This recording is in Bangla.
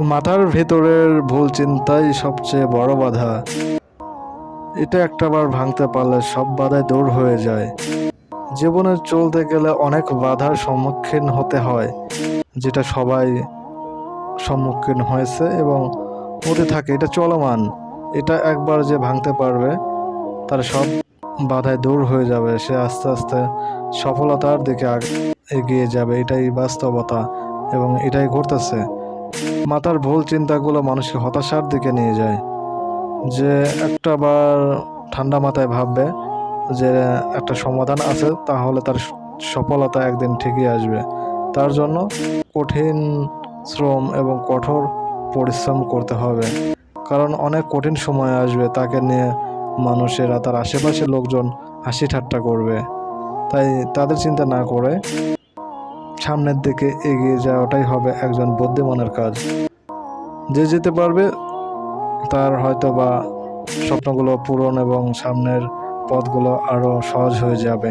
মাথার ভেতরের ভুল চিন্তাই সবচেয়ে বড় বাধা। এটা একটাবার ভাঙতে পারলে সব বাধাই দূর হয়ে যায়। জীবনে চলতে গেলে অনেক বাধার সম্মুখীন হতে হয়, যেটা সবাই সম্মুখীন হয়েছে এবং হতে থাকে। এটা চলমান, এটা একবার যে ভাঙতে পারবে, তার সব বাধায় দূর হয়ে যাবে। সে আস্তে আস্তে সফলতার দিকে এগিয়ে যাবে। এটাই বাস্তবতা এবং এটাই ঘটতেছে। মাথার ভুল চিন্তাগুলো মানুষকে হতাশার দিকে নিয়ে যায়। যে একটা বার ঠান্ডা মাথায় ভাববে যে একটা সমাধান আছে, তাহলে তার সফলতা একদিন ঠিকই আসবে। তার জন্য কঠিন শ্রম এবং কঠোর পরিশ্রম করতে হবে। কারণ অনেক কঠিন সময় আসবে, তাকে নিয়ে মানুষেরা, তার আশেপাশের লোকজন হাসি ঠাট্টা করবে। তাই তাদের চিন্তা না করে সামনের দিকে এগিয়ে যাওয়াটাই হবে একজন বুদ্ধিমানের কাজ। যে যেতে পারবে, তার হয়তো বা স্বপ্নগুলো পূরণ এবং সামনের পথগুলো আরও সহজ হয়ে যাবে।